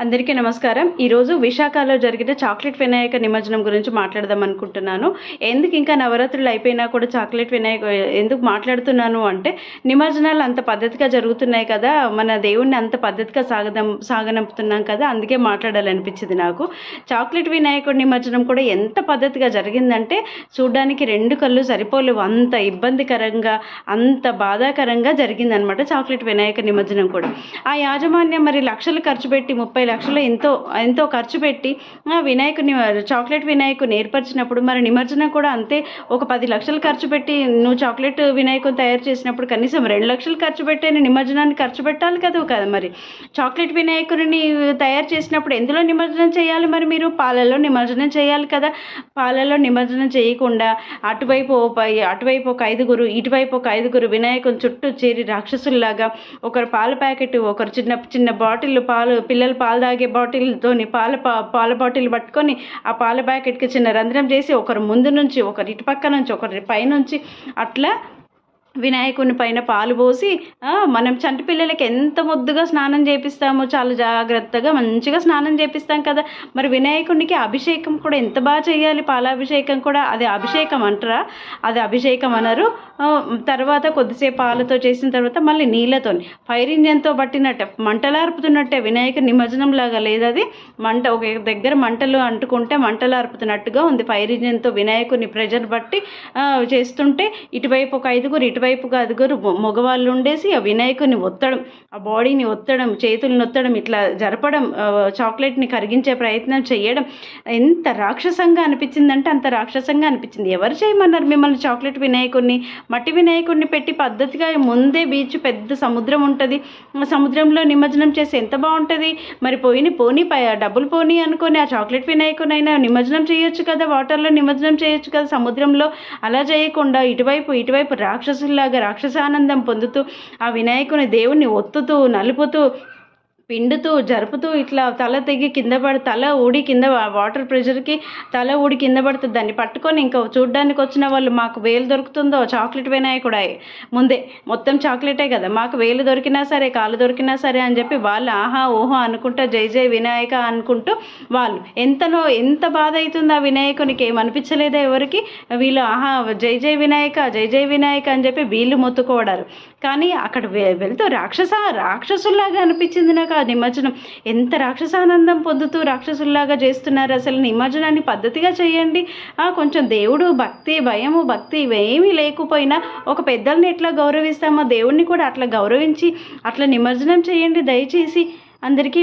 అందరికీ నమస్కారం. ఈరోజు విశాఖలో జరిగిన చాక్లెట్ వినాయక నిమజ్జనం గురించి మాట్లాడదాం అనుకుంటున్నాను. ఎందుకు ఇంకా నవరాత్రులు అయిపోయినా కూడా చాక్లెట్ వినాయక ఎందుకు మాట్లాడుతున్నాను అంటే నిమజ్జనాలు అంత పద్ధతిగా జరుగుతున్నాయి కదా మన దేవుణ్ణి అంత పద్ధతిగా సాగదం సాగనంపుతున్నాం కదా అందుకే మాట్లాడాలనిపించింది నాకు. చాక్లెట్ వినాయకుడి నిమజ్జనం కూడా ఎంత పద్ధతిగా జరిగిందంటే చూడడానికి రెండు కళ్ళు సరిపోలేవు. అంత ఇబ్బందికరంగా అంత బాధాకరంగా జరిగిందనమాట చాక్లెట్ వినాయక నిమజ్జనం కూడా. ఆ యాజమాన్యం మరి లక్షలు ఖర్చు పెట్టి ముప్పై లక్షలు ఎంతో ఎంతో ఖర్చు పెట్టి ఆ వినాయకుని చాక్లెట్ వినాయకుని ఏర్పరిచినప్పుడు మరి నిమజ్జనం కూడా అంతే ఒక పది లక్షలు ఖర్చు పెట్టి నువ్వు చాక్లెట్ వినాయకుని తయారు చేసినప్పుడు కనీసం రెండు లక్షలు ఖర్చు పెట్టే నిమజ్జనాన్ని ఖర్చు పెట్టాలి కదా కదా మరి. చాక్లెట్ వినాయకుని తయారు చేసినప్పుడు ఎందులో నిమజ్జనం చేయాలి మరి మీరు? పాలలో నిమజ్జనం చేయాలి కదా. పాలలో నిమజ్జనం చేయకుండా అటువైపు అటువైపు ఒక ఐదుగురు ఇటువైపు ఒక ఐదుగురు వినాయకుని చుట్టూ చేరి రాక్షసుల్లాగా ఒకరు పాల ప్యాకెట్ ఒకరు చిన్న చిన్న బాటిల్ పాలు పిల్లల పాలు తాగే బాటిల్తోని పాల పా- పాల బాటిల్ పట్టుకొని ఆ పాల ప్యాకెట్కి చిన్న రంధ్రం చేసి ఒకరు ముందు నుంచి ఒకరు ఇటు పక్క నుంచి ఒకరి పైనుంచి అట్లా వినాయకుని పైన పాలు పోసి మనం చంటి పిల్లలకి ఎంత ముద్దుగా స్నానం చేపిస్తామో చాలా జాగ్రత్తగా మంచిగా స్నానం చేపిస్తాం కదా. మరి వినాయకునికి అభిషేకం కూడా ఎంత బాగా చేయాలి? పాలాభిషేకం కూడా అది అభిషేకం అంటారా? అది అభిషేకం అనరు. తర్వాత కొద్దిసేపు పాలతో చేసిన తర్వాత మళ్ళీ నీళ్ళతో ఫైర్ ఇంజన్తో పట్టినట్టే మంటలార్పుతున్నట్టే వినాయక నిమజ్జనం లాగా లేదు అది. మంట ఒక దగ్గర మంటలు అంటుకుంటే మంటలార్పుతున్నట్టుగా ఉంది. ఫైర్ ఇంజన్తో వినాయకుని ప్రెజర్ బట్టి చేస్తుంటే ఇటువైపు ఒక ఐదుగురు ఇటు ఒక ఐదుగురు మగవాళ్ళు ఉండేసి ఆ వినాయకుని ఒత్తడం ఆ బాడీని ఒత్తడం చేతులు నొత్తడం ఇట్లా జరపడం చాక్లెట్ని కరిగించే ప్రయత్నం చేయడం ఎంత రాక్షసంగా అనిపించిందంటే అంత రాక్షసంగా అనిపించింది. ఎవరు చేయమన్నారు మిమ్మల్ని చాక్లెట్ వినాయకుడిని మట్టి వినాయకుడిని పెట్టి పద్ధతిగా ముందే బీచ్ పెద్ద సముద్రం ఉంటుంది. సముద్రంలో నిమజ్జనం చేసి ఎంత బాగుంటుంది? మరి పోయిన పోనీ పై డబ్బులు పోనీ అనుకొని ఆ చాక్లెట్ వినాయకునైనా నిమజ్జనం చేయొచ్చు కదా? వాటర్లో నిమజ్జనం చేయొచ్చు కదా? సముద్రంలో అలా చేయకుండా ఇటువైపు ఇటువైపు రాక్షసులు రాక్షసులాగా రాక్షసానందం పొందుతూ ఆ వినాయకుని దేవుణ్ణి ఒత్తుతూ నలుపుతూ పిండుతూ జరుపుతూ ఇట్లా తల తెగి కింద పడి తల ఊడి కింద వాటర్ ప్రెషర్కి తల ఊడి కింద పడుతుంది దాన్ని పట్టుకొని ఇంకా చూడ్డానికి వచ్చిన వాళ్ళు మాకు వేలు దొరుకుతుందో చాక్లెట్ వినాయకుడా ముందే మొత్తం చాక్లెటే కదా మాకు వేలు దొరికినా సరే కాలు దొరికినా సరే అని చెప్పి వాళ్ళు ఆహా ఓహో అనుకుంటా జై జై వినాయక అనుకుంటూ వాళ్ళు. ఎంతనో ఎంత బాధ అవుతుంది ఆ వినాయకునికి ఏమనిపించలేదా ఎవరికి? వీళ్ళు ఆహా జై జై వినాయక జై జై వినాయక అని చెప్పి వీళ్ళు మొత్తుకోవడారు. కానీ అక్కడ వెళ్తూ రాక్షస రాక్షసుల్లాగా అనిపించింది నాకు ఆ నిమజ్జనం. ఎంత రాక్షసానందం పొందుతూ రాక్షసుల్లాగా చేస్తున్నారు అసలు నిమజ్జనాన్ని పద్ధతిగా చేయండి. కొంచెం దేవుడు భక్తి భయము భక్తి ఇవేమీ లేకపోయినా ఒక పెద్దల్ని ఎట్లా గౌరవిస్తామో దేవుడిని కూడా అట్లా గౌరవించి అట్లా నిమజ్జనం చేయండి దయచేసి. అందరికీ